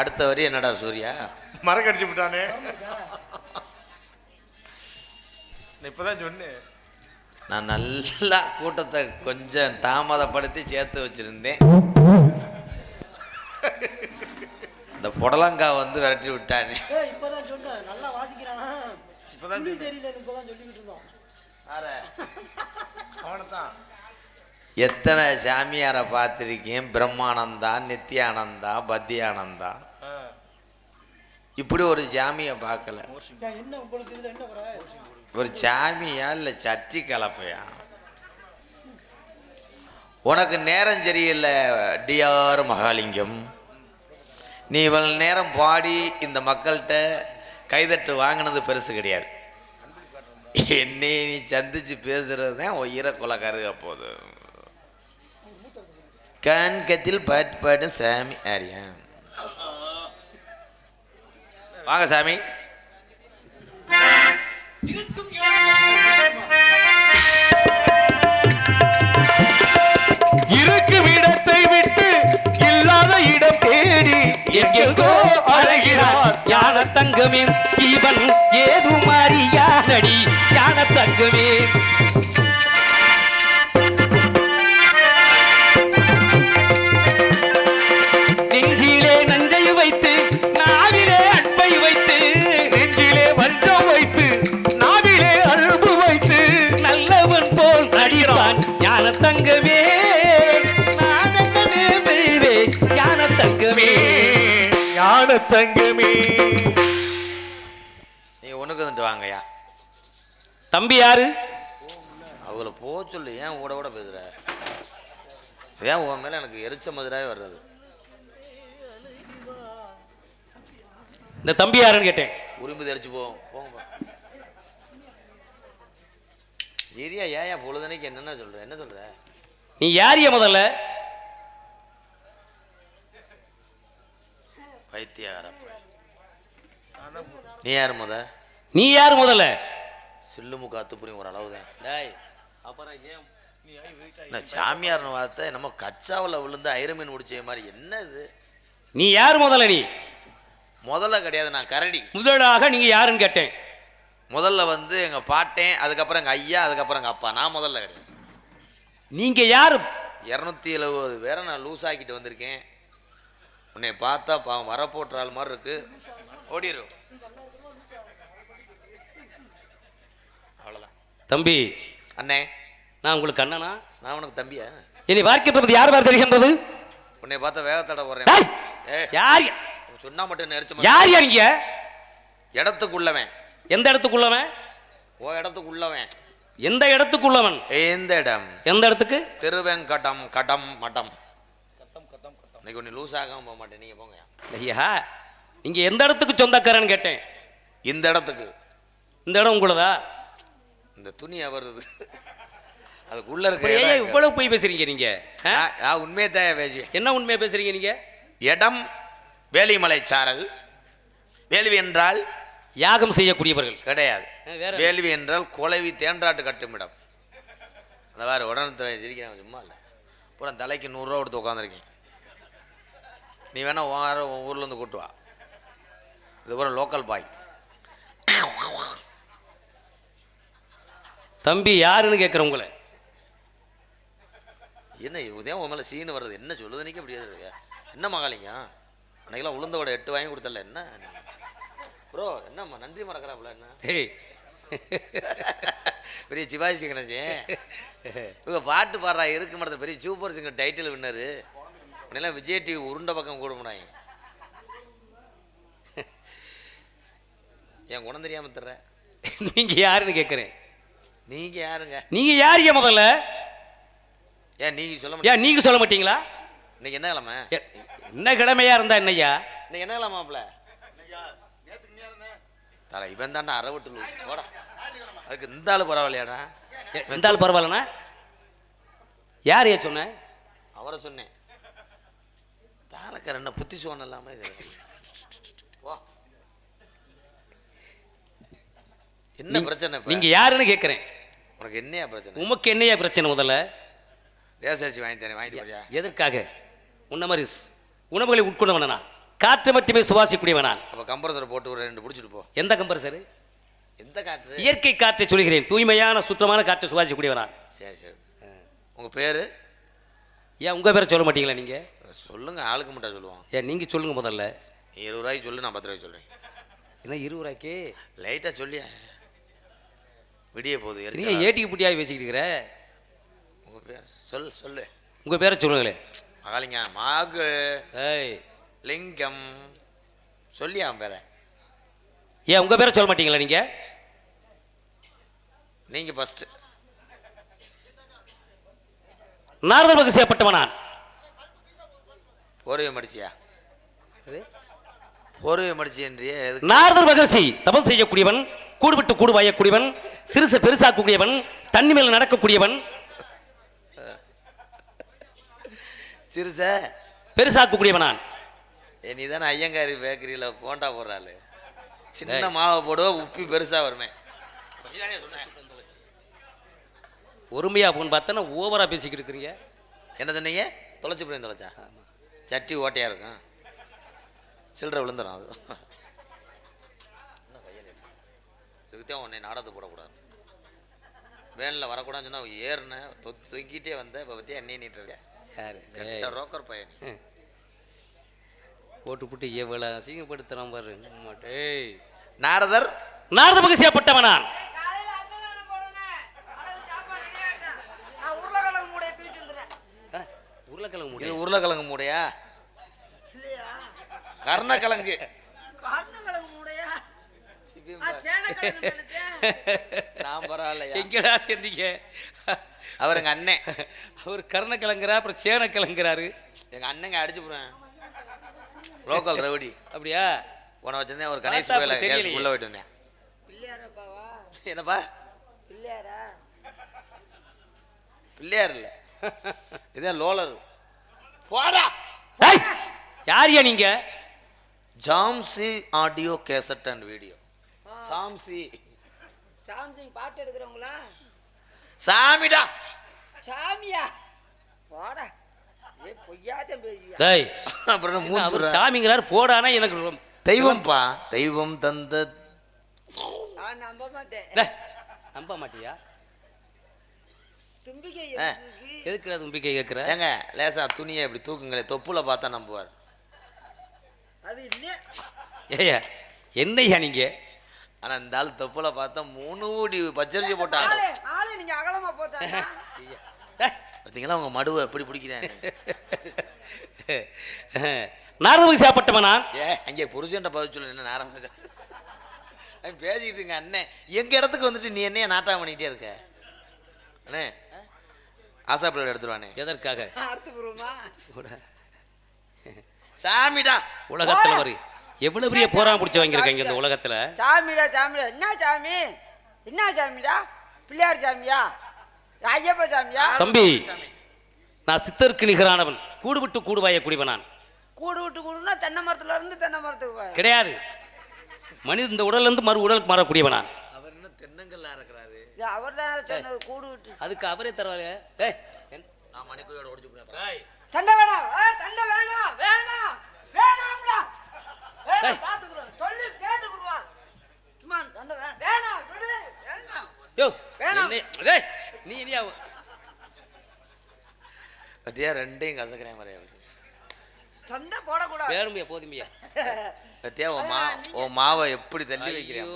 அடுத்த வரி என்னடா சூர்யா? மரக்கடிச்சு விட்டானே. இப்பதான் சொன்னேன். நான் நல்லா கூட்டத்தை கொஞ்சம் தாமதப்படுத்தி சேர்த்து வச்சிருந்தேன். இந்த புடலங்காய் வந்து விரட்டி விட்டானே. ஏய் இப்பதான் சொன்னேன். நல்லா வாசிக்கிறானா? இப்பதான் துணி சரியில்லைன்னு இப்பதான் சொல்லிக்கிட்டு இருந்தோம். அவனைத்தான். எத்தனை சாமியாரை பார்த்துருக்கேன்? பிரம்மானந்தா நித்யானந்தா பத்தியானந்தா. இப்படி ஒரு சாமியை பார்க்கல. ஒரு சாமியா இல்லை சட்டி கலப்பையா? உனக்கு நேரம் சரியில்லை டிஆர் மகாலிங்கம். நீ இவ்வளவு நேரம் பாடி இந்த மக்கள்கிட்ட கைதட்டு வாங்கினது பெருசு கிடையாது. என்னை நீ சந்திச்சு பேசுறது தான் உயிரை கொலை கருக போகுது. கண்கத்தில் பாட்டு பாட்டும் சாமி ஆரியா. வாங்க சாமி. இருக்கும் இடத்தை விட்டு இல்லாத இடம் தேடி எங்கெங்கோ அழகிறார் ஞான தங்கமே இவன் ஏது மாறியானடி ஞான தங்கமே தங்கமே. நீ உனக்கு வந்துட்டு வாங்கய்யா. தம்பி யாரு? அவங்கள போக சொல்லு ஏன் கூட கூட பேசுற? ஏன் உன் மேல எனக்கு எரிச்ச மதுராவே வர்றது? இந்த தம்பி யாருன்னு கேட்டேன். உரிமை தெரிச்சு போவோம் போங்க ஏரியா ஏயா பொழுதனைக்கு என்னென்ன சொல்ற? என்ன சொல்ற? நீ யாரிய முதல்ல? பைத்தியக்கார நீ யார் முத? நீ யார் முதல்ல? சில்லு முக்கு அத்துப்புரியும் ஒரு அளவு தான் அப்புறம் ஏன் நான் சாமியார்னு வார்த்தை நம்ம கச்சாவில் விழுந்து ஐரமீன் முடிச்ச மாதிரி. என்ன இது? நீ யார் முதல்ல நீ? முதல்ல கிடையாது நான் கரடி. முதலாக நீங்க யாருன்னு கேட்டேன். முதல்ல வந்து எங்கள் பாட்டேன் அதுக்கப்புறம் எங்கள் ஐயா அதுக்கப்புறம் எங்கள் அப்பா. நான் முதல்ல கிடையாது. நீங்க யாரு? இரநூத்தி எழுபது பேரை நான் லூஸ் ஆக்கிட்டு வந்திருக்கேன். உன்னை பார்த்தா பாவம் வரப்போட்டுற ஆள் மாதிரி இருக்கு ஓடிரும் அவ்வளோதான் தம்பி. அண்ணே. நான் உங்களுக்கு அண்ணனா நான் உனக்கு தம்பியா? இனி பார்க்கிறது யார் பேர் தெரிகின்றது உன்னை பார்த்தா வேகத்தடை போடுறேன் யார்? சொன்னா மட்டும் நெரிச்ச யார் யாருங்க இடத்துக்குள்ளவன். எந்த இடத்துக்குள்ளவன்? ஓ இடத்துக்குள்ளவன். எந்த இடத்துக்குள்ளவன்? எந்த இடம்? எந்த இடத்துக்கு? திருவெங்கடம் கடம் மடம். இன்னைக்கு ஒன்று லூஸ் ஆகாம போக மாட்டேன். நீங்கள் போங்க ஐயா நீங்க எந்த இடத்துக்கு சொந்தக்காரன்னு கேட்டேன். இந்த இடத்துக்கு. இந்த இடம் உங்களதா? இந்த துணி வருது அதுக்குள்ள அப்புறம் ஏன் இவ்வளவு போய் பேசுறீங்க நீங்க? ஆ? உண்மையை தான் பேசி என்ன உண்மையா பேசுறீங்க நீங்க? இடம் வேலிமலை சாரல் வேள்வி என்றால் யாகம் செய்யக்கூடியவர்கள். கிடையாது. வேள்வி என்றால் குலைவி தேன்றாட்டு கட்டுமிடம் அந்த வேறு உடனே சிரிக்கிறேன் சும்மா இல்லை. பூரா தலைக்கு நூறுரூவா கொடுத்து உட்காந்துருக்கேன் நீ வேணா வார உன் ஊர்ல இருந்து கூட்டு வா. இது பூரா லோக்கல் பாய் தம்பி யாருன்னு கேட்குறேன் உங்களை. என்ன இதே உன் மேலே சீனு வர்றது என்ன சொல்லுதுனிக்க இருக்கு என்ன மகாலிங்க? அன்னைக்கெல்லாம் உளுந்த வடை எட்டு வாங்கி கொடுத்தல என்ன? ப்ரோ என்னம்மா நன்றி மறக்கிறாப்புல என்ன? ஏய். பெரிய சிவாஜி கணேசன் இவங்க பாட்டு பாடுறா இருக்கு மரத்தில் பெரிய சூப்பர் சிங்கர் டைட்டில் வின்னரு உன்னெல்லாம் விஜய் டிவி உருண்டை பக்கம் கூட முடாங்க என் குணம் தெரியாம தர்ற நீங்க யாருன்னு கேட்குறேன் நீங்க யாருங்க? நீங்க யாருங்க முதல்ல? ஏன் நீங்க சொல்ல மாட்டீங்க ஏன் நீங்க சொல்ல மாட்டீங்களா? இன்னைக்கு என்ன கிழமை? என்ன கிழமையா இருந்தா என்னய்யா? இன்னைக்கு என்ன கிழமாப்ல தலை இவன் தாண்டா அறவிட்டு போடா. அதுக்கு இந்த ஆளு பரவாயில்லையாடா? இந்த ஆள் பரவாயில்லண்ணா? யார் ஏன் சொன்ன? அவரை சொன்னேன். வேலைக்கார என்ன புத்தி சோனம் இல்லாமல் இது. வா. என்ன பிரச்சனை நீங்க யாருன்னு கேட்குறேன் உனக்கு என்னையா பிரச்சனை? உமக்கு என்னையா பிரச்சனை முதல்ல? ரேசாச்சி வாங்கி தரேன் வாங்கிட்டு போறியா? எதற்காக? உன்ன மாதிரி உணவுகளை உட்கொண்டவன நான். காற்று மட்டுமே சுவாசிக்கக்கூடியவன் நான். அப்போ கம்ப்ரசர் போட்டு ஒரு ரெண்டு பிடிச்சிட்டு போ. எந்த கம்ப்ரசரு எந்த காற்று? இயற்கை காற்றை சொல்கிறேன். தூய்மையான சுத்தமான காற்றை சுவாசிக்கக்கூடியவன் நான். சரி சரி. உங்கள் பேர்? ஏன் உங்க பேரை சொல்ல மாட்டீங்களா நீங்க? சொல்லுங்க ஆளுக்கு மட்டும் சொல்லுவோம் ஏன் நீங்க சொல்லுங்க முதல்ல. இருபது ரூபாய்க்கு சொல்லு நான் பத்து ரூபாய்க்கு சொல்றேன். என்ன இருபது ரூபாய்க்கு? லைட்டாக சொல்லியா. விடிய போகுது நீ. ஏட்டிக்கு புட்டியாக பேசிக்கிட்டு இருக்கிற? உங்க பேர் சொல் சொல்லு. உங்க பேரை சொல்லுங்களே மகாலிங்க மாகு. ஏய். லிங்கம். சொல்லியா அவன் பேரை. ஏன் உங்க பேரை சொல்ல மாட்டீங்களா நீங்க? நீங்க ஃபர்ஸ்ட் நாரத வகுசைப்பட்டவனான் போர்வை மடிச்சியா? போர்வை மடிச்சின்றியே எதுக்கு? நாரதர் மகர்ஷி தபம் செய்யக்கூடியவன் கூடு விட்டு கூடு வாயக்கூடியவன் சிறுசை பெருசாக்கக்கூடியவன் தண்ணி மேல நடக்கக்கூடியவன். சிறுசா? பெருசாக்கக்கூடியவனான். நீ தானே ஐயங்காரி பேக்கரியில் போண்டா போடுறாள். சின்ன மாவை போடுவ உப்பி பெருசா வருமே. ஒருமையா போன்னு பார்த்தா ஓவரா பேசிக்கிட்டு இருக்கிறீங்க. என்ன சொன்னீங்க? தொலைச்சி போய் தொலைச்சா சட்டி ஓட்டையா இருக்கும். சில்லறை விழுந்துடும் அது. இதுக்குத்தான் உன்னை நாடகத்துக்கு போடக்கூடாது. வேனில் வரக்கூடாதுன்னு சொன்னா ஏறினேன் தூக்கிட்டே வந்தேன் இப்போ பற்றி எண்ணெய் நீட்டு இருக்கேன் யாரு? கெட்ட ரோக்கர் பையன். போட்டு போட்டு எவ்வளவு அசிங்கப்படுத்துறான் பாரு. டேய் நாரதர்? நாரத மகர்ஷியப்பட்டவனான் நான் உருளைக்கிழங்கு மூடைய தூக்கிட்டு வந்துடுறேன் ஆ, உருளைக்கிழங்கு மூடையா? இல்லையா? கர்ணக்கிழங்கு. நான் பரவாயில்லையா? எங்கடா சேர்ந்தீங்க? அவர் எங்கள் அண்ணன். அவர் கருணக்கிழங்குறா அப்புறம் சேனக்கிழங்குறாரு. எங்கள் அண்ணங்க அடிச்சு போடுவேன் லோக்கல் ரவுடி. அப்படியா? உன வச்சிருந்தேன் ஒரு கணேஷ் கோயில உள்ள போயிட்டு வந்தேன். என்னப்பா? பிள்ளையாரா? பிள்ளையார் இல்லை. இதான் லோலர்? போடா டேய், யார்யா நீங்க? ஜாம்சி ஆடியோ கேசட் அண்ட் வீடியோ. சாம்சி. சாம்சங் பாட்டு எடுக்கிறவங்களா? சாமிடா. சாமியா? போடா சாமிங்கிறாரு போடானா எனக்கு ரொம்ப- தெய்வம்பா தெய்வம் தந்த நான் நம்ப மாட்டேன். டேய், நம்ப மாட்டியா? தும்பிக்கை ஆ. எதுக்கு? எதுக்கு அது நம்பிக்கை கேட்குற ஏங்க லேசா துணியை இப்படி தூக்குங்களே தொப்புல பார்த்தா நம்புவார். அது இல்லையே ஏய்யா என்னய்யா நீங்க? ஆனா இந்த ஆள் தொப்புல பார்த்தா மூணு ஊடி பச்சரிசி போட்டாங்க ஆளே. நீங்க அகலமா போட்டாங்க பார்த்தீங்களா உங்க மடுவை எப்படி பிடிக்கிறேன் நாரத வகுசைப்பட்டவனான் ஏ அங்கே புருஷன்ட்ட பதில் சொல்லு என்ன நேரம் பேசிக்கிட்டு இருங்க அண்ணன் எங்க இடத்துக்கு வந்துட்டு நீ என்னைய நாட்டம் பண்ணிக்கிட்டே இருக்க? அண்ணே ஆசா பிள்ளை எடுத்துருவானே. எதற்காக? சாமிடா உலகத்துல ஒரு எவ்வளவு பெரிய போராம பிடிச்சி வாங்கியிருக்காங்க இந்த உலகத்துல? சாமிடா சாமிடா. என்ன சாமி? என்ன சாமிடா? பிள்ளையார் சாமியா? ஐயப்ப சாமியா? தம்பி நான் சித்தருக்கு நிகரானவன். கூடு விட்டு கூடு வாயக்கூடியவன் நான். கூடு விட்டு கூடுனா தென்னை மரத்துல இருந்து தென்னை மரத்துக்கு கிடையாது. மனித இந்த உடல்ல இருந்து மறு உடலுக்கு மாறக்கூடியவன் நான் அவர் என்ன தென்னங்கல்ல இருக்கிறாரு இது அவர் தானே சொன்னது கூடு விட்டு அதுக்கு அவரே தருவாங்க டேய், நான் போறேன் டேய், சண்டை வேணாம் ஆ, சண்டை வேணாம் வேணாம் வேணாம்டா. வேணாம். பாத்துக்குறோம் சொல்லி கேட்டுக்குருவான். சும்மா சண்டை வேணாம் வேணாம் விடு வேணாம் யோ, வேணாம். டேய், நீ இனியா பத்தியா ரெண்டையும் கசக்கிறேன் மாதிரி சண்டை போடக்கூடாது. வேணுமையா போதுமையா? பத்தியா உன் மா உன் மாவை எப்படி தள்ளி வைக்கிறேன்.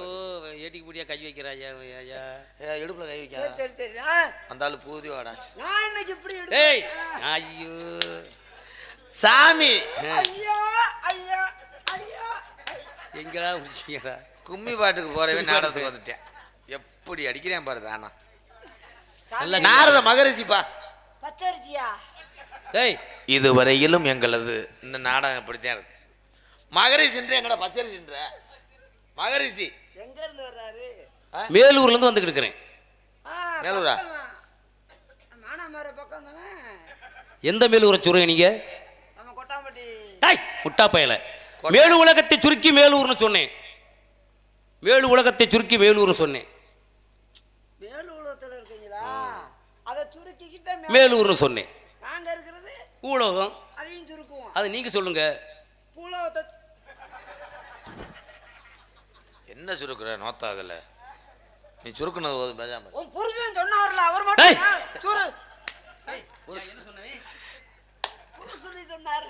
ஏட்டிக்கு முடியா கை வைக்கிறா ஐயா ஐயா ஏ, இடுப்புல கை சரி வைக்காத சரி சரி. ஆ, அந்த ஆளு பூதி வாடாச்சு நான் இன்னைக்கு இப்படி டேய் ஐயோ. சாமி. ஐயோ ஐயோ ஐயோ. எங்கடா முடிச்சிக்கிறா கும்மி பாட்டுக்கு போறவே நாடகத்துக்கு வந்துட்டேன். எப்படி அடிக்கிறேன் பாரு தானா நல்ல நாரத மகரிஷிப்பா பச்சரிசியா? டேய் இதுவரையிலும் எங்களது இந்த நாடகம் இப்படித்தான் இருக்கு. மகரிஷின்ற எங்கட பச்சரிசின்ற மகரிஷி. எங்க இருந்து வர்றாரு? மேலூர்ல இருந்து வந்துகிட்டு இருக்கிறேன். மேலூரா? மானாமதுரை பக்கம் தானே எந்த மேலூரை சொல்றீங்க நீங்க? நம்ம கொட்டாம்பட்டி. டேய் முட்டா பயல மேலு உலகத்தை சுருக்கி மேலூர்னு சொன்னேன். வேலு உலகத்தை சுருக்கி வேலூர்னு சொன்னேன். மேலூலகத்துல இருக்கீங்களா? அதை சுருக்கிக்கிட்டே மேல- மேலூர்னு சொன்னேன். நாங்க இருக்கிறது ஊலகம் அதையும் சுருக்குவோம். அது நீங்க சொல்லுங்க. பூலோகத்தை என்ன சுருக்குற? நோத்தா அதில் நீ சுருக்குனது போதும் பேசாம. உன் புருஷன் சொன்னார்ல அவர் மட்டும் சுரு. சொன்னாரு.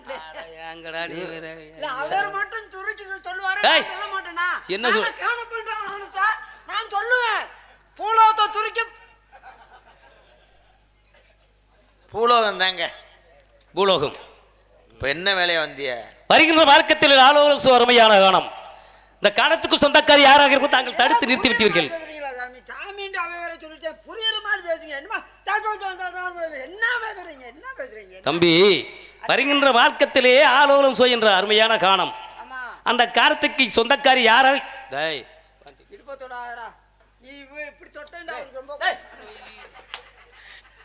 இல்ல அவர் மட்டும் சுருச்சு சொல்லுவாரு. சொல்ல மாட்டேனா? என்ன சொல்- நான் சொல்லுவேன். பூலோகத்தை துருக்கி பூலோகம் தாங்க. பூலோகம். இப்போ என்ன வேலையை வந்திய? வருகின்ற மார்க்கத்தில் ஆலோசனை அருமையான காணம். இந்த காலத்துக்கு சொந்தக்காரி யாராக இருக்கும் தாங்கள் தடுத்து நிறுத்தி விட்டீர்கள். பேசுறீங்களா சாமி? சாமின்ட்டு அவன் வேற சொல்லிட்டு புரியுற மாதிரி பேசுங்க. என்னமா தா, தா, தா, தா, தா, என்ன பேசுறீங்க? என்ன பேசுறீங்க? தம்பி வருகின்ற மார்க்கத்திலே ஆலோலம் சோய் என்ற அருமையான காணம். ஆமா. அந்த காலத்துக்கு சொந்தக்காரி யாராக டேய்.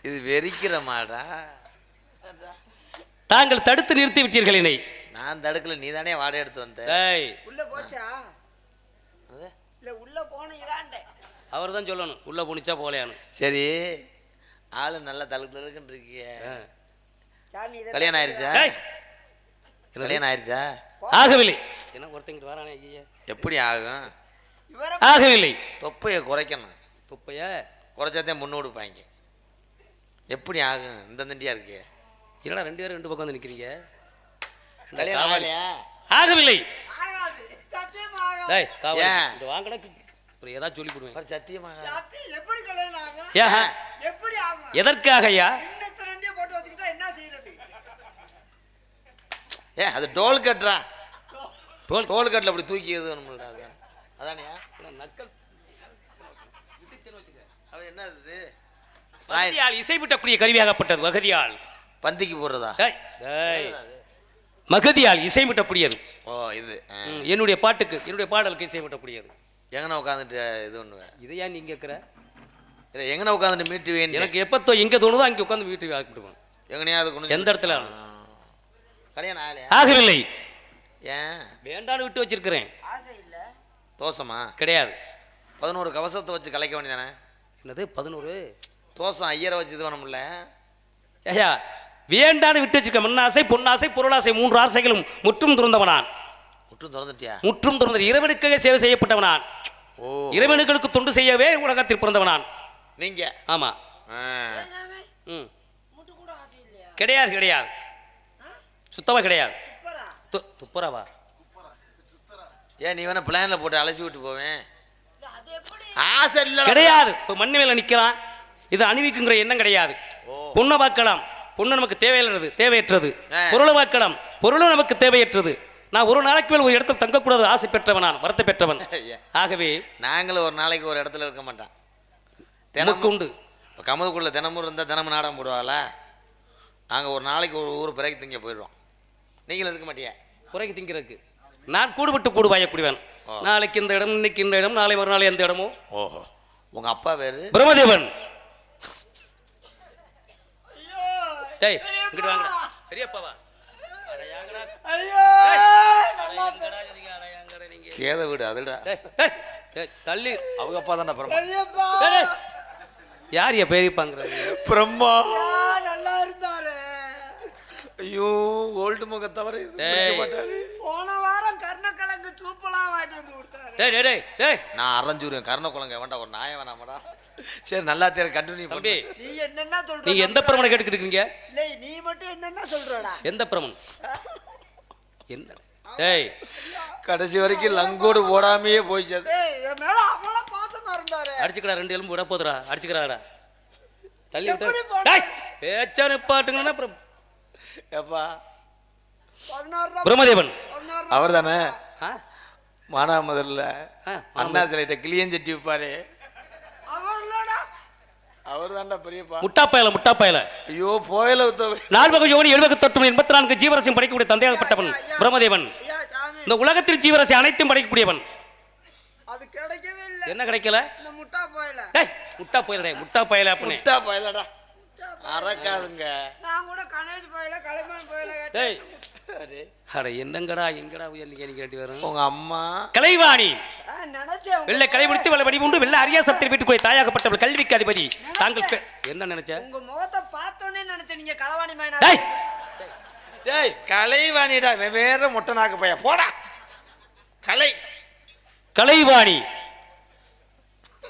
இது வெறிக்கிற மாடா. தாங்கள் தடுத்து நிறுத்தி விட்டீர்கள் என்னை. நான் தடுக்கல நீ தானே வாடகை எடுத்து வந்த. டேய். உள்ள போச்சா? இல்ல உள்ள போனீங்களான்டே அவர் தான் சொல்லணும். உள்ள போனிச்சா போலையான்னு சரி. ஆளு நல்லா தழுக்கு சாமி இதை கல்யாணம் ஆயிடுச்சா டேய். கல்யாணம் ஆயிடுச்சா ஆகவில்லை. என்ன ஒருத்தங்கிட்டு வரானே ஐயா. எப்படி ஆகும்? ஆகவில்லை. தொப்பையை குறைக்கணும். துப்பைய? குறைச்சாதான் முன்னு கொடுப்பாங்க எப்படி ஆகும்? இந்த தண்டியா இருக்கு. என்னடா ரெண்டு பேரும் ரெண்டு பக்கம் வந்து ஆகலையா ஆகவில்லை. ஆகாது. சத்தியமா ஆகாது. டேய் காவல் ஏன்? இந்த வாங்கடா. அப்புறம் ஏதாவது சொல்லி போடுவேன் அப்புறம் சத்தியமாக சத்தியம் எப்படி கல்யாணம் ஆகும்? ஏன்? எப்படி ஆகும்? எதற்காக ஐயா இன்னத்தை ரெண்டே போட்டு வச்சுக்கிட்டா என்ன செய்யறது ஏ அது டோல் கட்டுறா. டோல். டோல் கட்டில் அப்படி தூக்கி எது அதான்? அதானியா நக்கல். அவன் என்ன வகதியால் இசைவிட்டக்கூடிய கருவியாகப்பட்டது வகதியால். பந்திக்கு போடுறதா? டேய், டேய். மகதியால் இசைவிட்டக்கூடியது ஓ இது என்னுடைய பாட்டுக்கு என்னுடைய பாடலுக்கு இசைவிட்டக்கூடியது எங்கன உட்காந்துட்டு இது பண்ணுவேன் இதை ஏன் நீங்க கேட்குற? இல்லை எங்கன உட்காந்துட்டு மீட்டு வேணும் எனக்கு எப்போ எங்கே தோணுதோ அங்கே உட்காந்து வீட்டுக்கு ஆக்கிடுவேன் எங்கனையாவது கொண்டு எந்த இடத்துல? கல்யாணம் ஆகலையா? ஆகவில்லை. ஏன்? வேண்டான்னு விட்டு வச்சிருக்கிறேன். ஆசை இல்ல. தோசமா? கிடையாது. பதினோரு கவசத்தை வச்சு கலைக்க வேண்டியதானே? என்னது பதினோரு? தோசம் ஐயரை வச்சு இது பண்ண முடியல. ஐயா வேண்டான்னு விட்டு வச்சிருக்க மண்ணாசை பொன்னாசை பொருளாசை மூன்று ஆசைகளும் முற்றும் துறந்தவனான். முற்றும் திறந்துட்டியா? முற்றும் துறந்தது. இறைவனுக்காக சேவை செய்யப்பட்டவனான். ஓ. இறைவனுக்கு தொண்டு செய்யவே உலகத்தில் பிறந்தவனான். நீங்க? ஆமா. கிடையாது கிடையாது. சுத்தமாக கிடையாது. துப்புரவா ஏன் நீ வேணா பிளான்ல போட்டு அலசி விட்டு போவேன்? இல்ல, அது எப்படி ஆசை இல்லை கிடையாது. இப்போ மண்ணு மேல நிற்கிறான் இது அணிவிக்குங்கிற எண்ணம் கிடையாது. பொண்ணை பார்க்கலாம். பொண்ணு நமக்கு தேவையில்லை தேவையற்றது. பொருளை பார்க்கலாம் பொருளும் நமக்கு தேவையற்றது. நான் ஒரு நாளைக்கு மேல் ஒரு இடத்துல தங்கக்கூடாது ஆசை பெற்றவன் நான் வருத்த பெற்றவன். ஆகவே நாங்களும் ஒரு நாளைக்கு ஒரு இடத்துல இருக்க மாட்டோம். நமக்கு தினமும் உண்டு. இப்போ கமதுக்குள்ள தினமும் இருந்தால் தினமும் நாடகம் போடுவாளா? நாங்கள் ஒரு நாளைக்கு ஒரு ஊர் பிறகு திங்க போயிடுவோம் நீங்களும் இருக்க மாட்டியா? குறைக்கு திங்கிறதுக்கு. நான் கூடுபட்டு கூடு பாயக்கூடியவன் ஆ. நாளைக்கு இந்த இடம் இன்னைக்கு இந்த இடம் நாளை மறுநாள் எந்த இடமோ. ஓஹோ. உங்கள் அப்பா பேர் பிரம்மதேவன். டேய் இங்கிட்டு வாங்கடா. பெரியப்பாவா? கேத வீடு அதுடா. டேய், டேய், டேய், தள்ளி. அவங்க அப்பா தானே பிரம்மா. யார் யா பெரியப்பாங்கிறது? பிரம்மா! நல்லா இருந்தாரு. ஐயோ ஓல்டு முக தவிர. போன வாரம் கர்ணக்கிழங்கு வாங்கிட்டு வந்து கொடுத்தாரு. டேய் டேய் டேய். நான் அரைஞ்சூரியன் கருணக்குழங்க வேண்டாம் ஒரு நாய வேணாமாடா. சரி நல்லா தெரியும் கண்டினியூ தம்பி நீ என்னென்ன சொல்ற நீங்க எந்த பிரமனை கேட்டுக்கிட்டு இருக்கீங்க இல்லை நீ மட்டும் என்னென்ன சொல்றடா? எந்த பிரமன்? என்ன? டேய். கடைசி வரைக்கும் லங்கோடு போடாமையே போயிச்சு அது. ஏய் என் மேல அவ்வளவு பாசமா இருந்தாரு. அடிச்சுக்கடா ரெண்டு எலும்பு விட போதுடா. அடிச்சுக்கடாடா. தள்ளி விட்டு. போன? டேய் பேச்சா நிப்பாட்டுங்கன்னா அப்புறம் ஏப்பா பதினாறு ரூபா பிரம்மதேவன் பதினாறு அவர் தானே ஆ. மானாமதுரில் ஆ, அண்ணா சிலைட்ட கிளியஞ்சட்டி இல்லடா அவர் தான்டா பெரியப்பா. முட்டாப்பயல முட்டாப்பயல. ஐயோ போயல உத்தவர் நால்வகை யோனி எழுபது எண்பத்தி நான்கு ஜீவரசியம் படைக்கக்கூடிய தந்தையாகப்பட்டவன் பிரம்மதேவன். இந்த உலகத்தில் ஜீவரசி அனைத்தும் படைக்கக்கூடியவன். அது கிடைக்கவே இல்லை. என்ன கிடைக்கல? இந்த முட்டா போயில டேய் முட்டா பயல டேய் முட்டா பயல முட்டா பயலடா அறக்காதுங்க. நான் கூட கணேஷ் போயில களிமண் போயில டேய் அட. என்னங்கடா எங்கடா ரெண்டு பேரும் உங்க அம்மா. கலைவாணி. வெள்ளை கலை முடித்து வெள்ள வடி உண்டு. வெள்ள அரியாசத்தில் வீட்டுக்குள்ளே தாயாகப்பட்டவள் கல்விக்கு அதிபதி. தாங்கள் என்ன நினைச்ச? உங்க முகத்தை பார்த்தோன்னே நினைச்சேன் நீங்க மாயினா டேய்! டேய் கலைவாணிடா வேற மொட்டை நாக்கு பைய. போடா. கலை. கலைவாணி.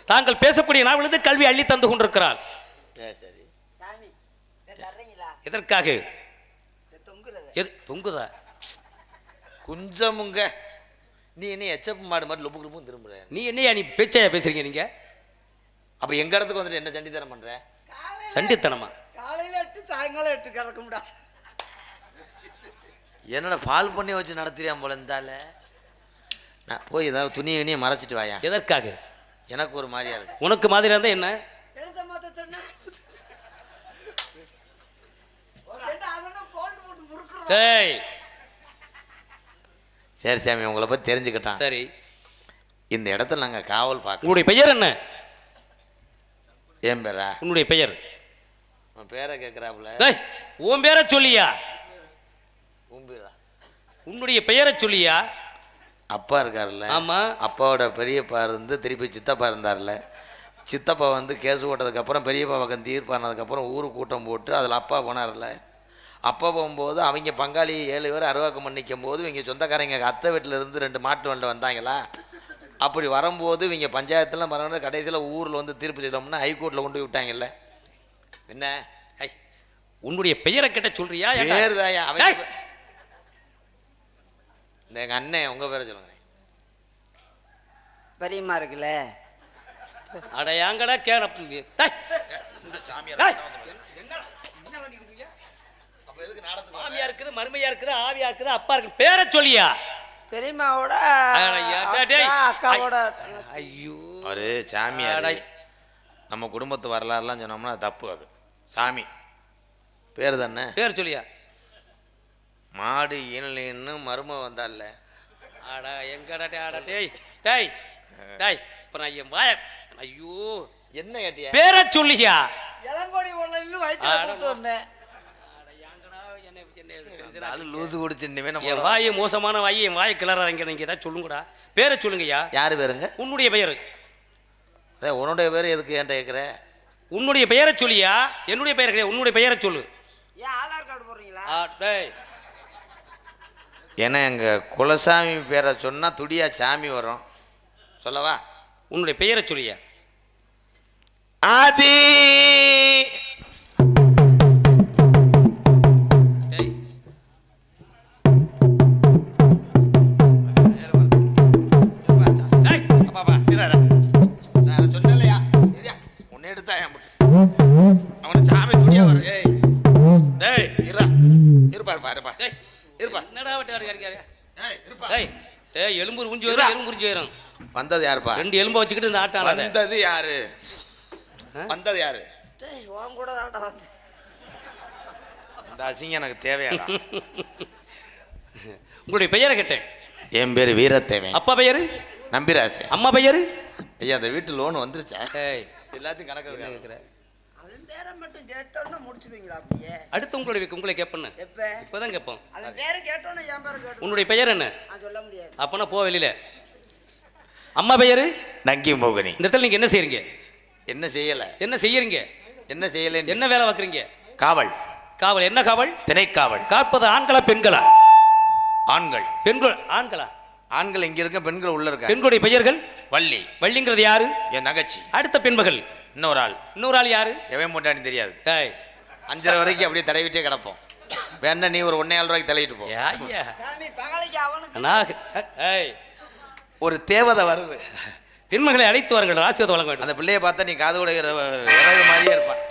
தாங்கள் பேசக்கூடிய நாவலிருந்து கல்வி அள்ளி தந்து கொண்டிருக்கிறார் சரி எதற்காக? எது? தொங்குதா? குஞ்சமுங்க. நீ என்ன எச்சப்பு மாடு மாதிரி லுப்பு லுப்பும் திரும்புற? நீ என்னையா நீ பேச்சையா பேசுறீங்க நீங்க? அப்ப எங்க இடத்துக்கு வந்துட்டு என்ன சண்டித்தனம் பண்ற? சண்டித்தனமா? காலையில எட்டு சாயங்காலம் எட்டு கிடக்கும்டா. என்னோட பால் பண்ணி வச்சு நடத்துறியான் போல இருந்தால நான் போய் ஏதாவது துணி கிணியை மறைச்சிட்டு வாயா. எதற்காக? எனக்கு ஒரு மாதிரியா இருக்கு. உனக்கு மாதிரி இருந்தா என்ன எடுத்த மாத்த சொன்ன அதெல்லாம் போட்டு போட்டு முறுக்குறோம் டேய் சரி சாமி உங்களை பத்தி தெரிஞ்சுக்கிட்டான். சரி. இந்த இடத்துல நாங்க காவல் பார்க்க உன்னுடைய பெயர் என்ன? ஏன் பேரா? உன்னுடைய பெயர்? உன் பேரை கேட்குறாப்புல டேய் உன் பேரை சொல்லியா? உம்பிரா உன்னுடைய பெயரை சொல்லியா? அப்பா இருக்காருல்ல. ஆமா. அப்பாவோட பெரியப்பா இருந்து திருப்பி சித்தப்பா இருந்தார்ல சித்தப்பா வந்து கேஸ் ஓட்டதுக்கப்புறம் பெரியப்பா பக்கம் தீர்ப்பானதுக்கப்புறம் ஊரு கூட்டம் போட்டு அதில் அப்பா போனார்ல அப்பா போகும்போது அவங்க பங்காளி ஏழு பேர் அருவாக்கம் பண்ணிக்கும் போது இவங்க சொந்தக்காரங்க அத்தை வீட்டில் இருந்து ரெண்டு மாட்டு வண்டை வந்தாங்களா? அப்படி வரும்போது இவங்க பஞ்சாயத்தில் மறந்து கடைசியில் ஊரில் வந்து தீர்ப்பு செய்தோம்னா ஹைகோர்ட்டில் கொண்டு போய் விட்டாங்கல்ல. என்ன? உன்னுடைய பெயரை கேட்ட சொல்றியா? பேர் தாயா இந்த எங்கள் அண்ணன் உங்கள் பேரை சொல்லுங்க. பெரியம்மா இருக்குல்ல. அட ஏங்கடா கேன டேய்! டேய், மாமியா இருக்குது மருமையா இருக்குது ஆவியா இருக்குது அப்பா இருக்கு பேரை சொல்லியா? அக்கா, அக்காவோட ஐயோ. ஒரு சாமியார் அட. நம்ம குடும்பத்து வரலாறுலாம் சொன்னோம்னா தப்பு அது. சாமி. பேர் தானே? பேர் சொல்லியா? மாடு ஈனலின்னு மரும வந்தால அடா எங்கடா டேய் அடா டேய் டேய் டேய். இப்போ நான் என் வாய ஐயோ. என்ன கேட்டியா? பேரை சொல்லியா? இளங்கோடி ஒன்றில் கூட்டு வந்தேன். அது லூசு குடிச்சு இனிமே நம்ம என் வாயை மோசமான வாயை என் வாயை கிளறாதீங்க நீங்க ஏதாவது சொல்லுங்கடா. பேரை சொல்லுங்கய்யா. யார் பேருங்க? உன்னுடைய பெயர். அதே உன்னுடைய பேர் எதுக்கு என்கிட்ட கேட்குற உன்னுடைய பெயரை சொல்லியா? என்னுடைய பெயர் கிடையாது உன்னுடைய பெயரை சொல்லு. ஏன் ஆதார் கார்டு போடுறீங்களா? டேய். ஏன்னா எங்கள் குலசாமி பேரை சொன்னால் துடியா சாமி வரும். சொல்லவா? உன்னுடைய பெயரை சொல்லியா? ஆதி இருப்பா இருப்பா இருப்பா. டேய் இருப்பா. என்னடா வட்டாரு இருக்காரு ஏய் இருப்பா. டேய் டேய் எலும்பு உறிஞ்சு. வரும் எலும்பு உறிஞ்சு வரும். வந்தது யாருப்பா? ரெண்டு எலும்பை வச்சுக்கிட்டு இந்த ஆட்டம் வந்தது யாரு? வந்தது யாரு? டேய் உன் கூட வந்து இந்த அசிங்கம் எனக்கு தேவையாடா. உங்களுடைய பெயரை கேட்டேன். என் பேர் வீரத்தேவன். அப்பா பெயரு? நம்பிராசு. அம்மா பெயரு? ஐயா அந்த வீட்டு லோன் வந்துருச்சா? எல்லாத்தையும் கணக்கு அவன் பேரை மட்டும் கேட்டோன்னு முடிச்சிடுவீங்களா அப்படியே? அடுத்து உங்களுடைய உங்களை கேட்பேன்னு எப்ப? இப்போதான் கேட்போம் அவன் பேரை கேட்டோன்னு என் பேரை உன்னுடைய பெயர் என்ன? நான் சொல்ல முடியாது. அப்பனா போ வெளியில. அம்மா பெயரு? நங்கி மோகனி. இந்த இடத்துல நீங்க என்ன செய்றீங்க? என்ன செய்யல? என்ன செய்யறீங்க? என்ன செய்யல? என்ன வேலை பார்க்குறீங்க? காவல். காவல். என்ன காவல்? திணைக்காவல். காப்பது ஆண்களா பெண்களா? ஆண்கள். பெண்கள் ஆண்களா? ஆண்கள் இங்க இருக்க பெண்கள் உள்ள இருக்க. பெண்களுடைய பெயர்கள்? வள்ளி. வள்ளிங்கிறது யாரு? என் தங்கச்சி. அடுத்த பெண்மகள்? இன்னொரு ஆள். இன்னொரு ஆள் யாரு? எவன் மூட்டான்னு தெரியாது. டேய். அஞ்சரை வரைக்கும் அப்படியே தடவிட்டே கிடப்போம். வேணா நீ ஒரு ஒன்னே ஏழு ரூபாய்க்கு தள்ளிட்டு போ. ஐயா சாமி பகலைக்கு அவனுக்கு. நான் ஏய் ஒரு தேவதை வருது. பெண்மகளை அழைத்து வாருங்கள் ஆசீர்வாதம் வழங்க வேண்டும். அந்த பிள்ளைய பார்த்தா நீ காது கூட மாதிரியே இருப்பான்.